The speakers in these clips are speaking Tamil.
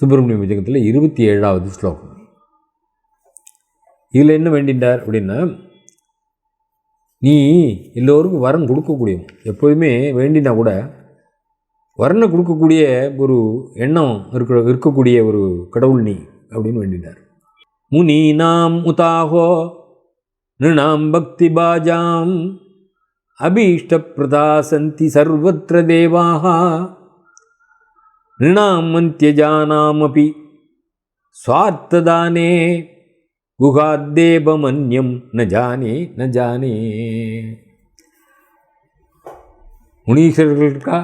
சுப்பிரமணிய விஜயத்தில் இருபத்தி ஏழாவது ஸ்லோகம். இதில் என்ன வேண்டின்றார் அப்படின்னா நீ எல்லோருக்கும் வரம் கொடுக்கக்கூடிய எப்போதுமே வேண்டினா கூட வரனை கொடுக்கக்கூடிய ஒரு எண்ணம் இருக்கிற இருக்கக்கூடிய ஒரு கடவுள் நீ அப்படின்னு வேண்டினார். முனி நாம் உதாகோ நிருணாம் பக்தி பாஜாம் அபீஷ்டப்பிரதா சந்தி சர்வத்திர தேவாகா ரிணாமந்தியஜானாமபி சுவார்த்ததானே குகாத்தேபமன்யம் ந ஜானே ந ஜானே முனீஸ்வரர்கள் இருக்கா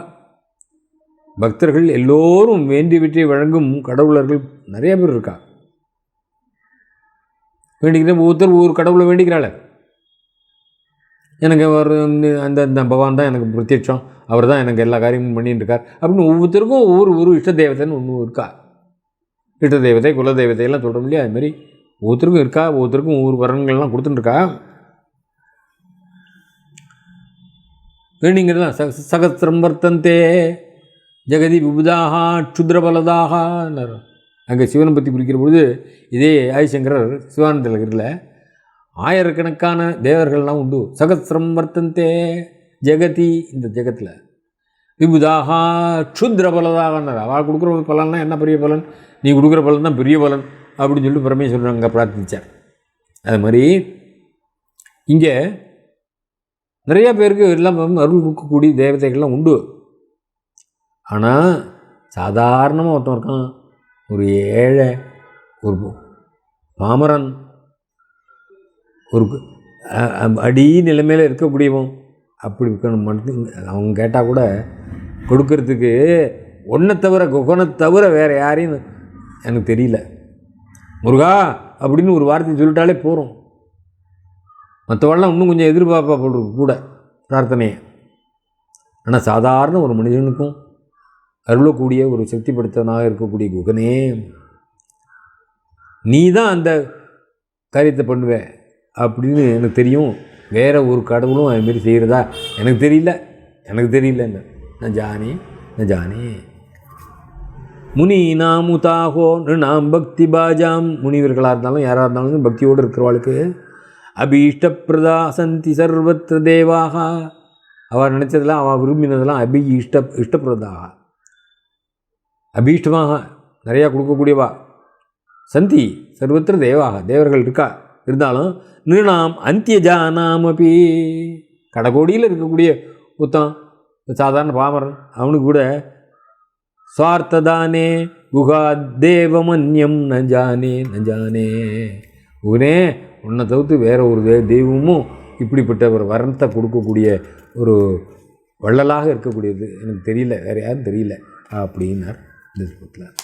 பக்தர்கள் எல்லோரும் வேண்டியவற்றை வழங்கும் கடவுளர்கள் நிறைய பேர் இருக்கா? வேண்டிக்கிற ஒவ்வொருத்தர் ஒவ்வொரு கடவுளை வேண்டிக்கிறாள். எனக்கு ஒரு அந்த அந்த பகவான் தான் எனக்கு பிரத்யட்சம். அவர் தான் எனக்கு எல்லா காரியமும் பண்ணிட்டு இருக்கார் அப்படின்னு ஒவ்வொருத்தருக்கும் ஒவ்வொரு ஒரு இஷ்ட தேவதைன்னு ஒன்று இருக்கா? இஷ்ட தேவதை குல தேவதை எல்லாம் சொல்கிறோம் இல்லையா? அது மாதிரி ஒவ்வொருத்தருக்கும் இருக்கா? ஒவ்வொருத்தருக்கும் ஒவ்வொரு வரன்கள்லாம் கொடுத்துட்டுருக்கா? வேண்டிங்கிறது? தான் சக சகசிரம் வர்த்தந்தே ஜெகதி விபுதாக க்ஷுத்ரபலதாக அங்கே சிவனை பற்றி குறிக்கிற பொழுது இதே ஆதிசங்கரர் சிவானந்தலகரில் ஆயிரக்கணக்கான தேவர்கள்லாம் உண்டு. சகசிரம் வர்த்தந்தே ஜெகதி இந்த ஜெகத்தில். விபுதாக க்ஷுத்ர பலதாகன்னார் அவள் கொடுக்குற பலன்னா என்ன பெரிய பலன்? நீ கொடுக்குற பலன் தான் பெரிய பலன் அப்படின்னு சொல்லிட்டு பரமேஸ்வரன் அங்கே பிரார்த்திச்சார். அது மாதிரி இங்கே நிறைய பேருக்கு எல்லாம் அருள் கொடுக்கக்கூடிய தேவதைகள்லாம் உண்டு. ஆனால் சாதாரணமாக ஒருத்தன் இருக்கான். ஒரு ஏழை ஒரு பாமரன் ஒரு அடி நிலைமையில் இருக்கக்கூடியவன். அப்படி இருக்கணும் மட்டும் அவங்க கேட்டால் கூட கொடுக்கறதுக்கு ஒன்றை தவிர குகனை தவிர வேறு யாரையும் எனக்கு தெரியல. முருகா அப்படின்னு ஒரு வார்த்தை சொல்லிட்டாலே போகிறோம் மற்றவெல்லாம் இன்னும் கொஞ்சம் எதிர்பார்ப்பா போடுறது கூட பிரார்த்தனையை. ஆனால் சாதாரண ஒரு மனிதனுக்கும் அருளக்கூடிய ஒரு சக்தி படுத்தவனாக இருக்கக்கூடிய குகனே நீ தான் அந்த காரியத்தை பண்ணுவே அப்படின்னு எனக்கு தெரியும். வேறு ஒரு கடவுளும் அதுமாரி செய்கிறதா எனக்கு தெரியல. எனக்கு தெரியல நான் ஜானி நான் ஜானி. முனி நாம் நாம் பக்தி பாஜாம். முனிவர்களாக இருந்தாலும் யாராக இருந்தாலும் பக்தியோடு இருக்கிறவாளுக்கு அபீஷ்டப்பிரதா சந்தி சர்வத்திர தேவாக. அவள் நினச்சதெல்லாம் அவள் விரும்பினதெல்லாம் அபி இஷ்ட இஷ்டப்பிரதாக அபீஷ்டமாக நிறையா கொடுக்கக்கூடியவா. சந்தி சர்வத்திர தேவாக. தேவர்கள் இருக்கா? இருந்தாலும் நிருணாம் அந்தியஜானாம் அப்படி கடகோடியில் இருக்கக்கூடிய புத்தம் சாதாரண பாமரன் அவனுக்கு கூட சுவார்த்ததானே குகா தேவமன்யம் நஞ்சானே நஞ்சானே. உனே உன்னை தவிர்த்து வேற ஒரு தே தெய்வமும் இப்படிப்பட்ட ஒரு வரத்தை கொடுக்கக்கூடிய ஒரு வள்ளலாக இருக்கக்கூடியது. எனக்கு தெரியல வேறு யாரும் தெரியல அப்படின்னார் இந்த ஸ்லோகத்தில்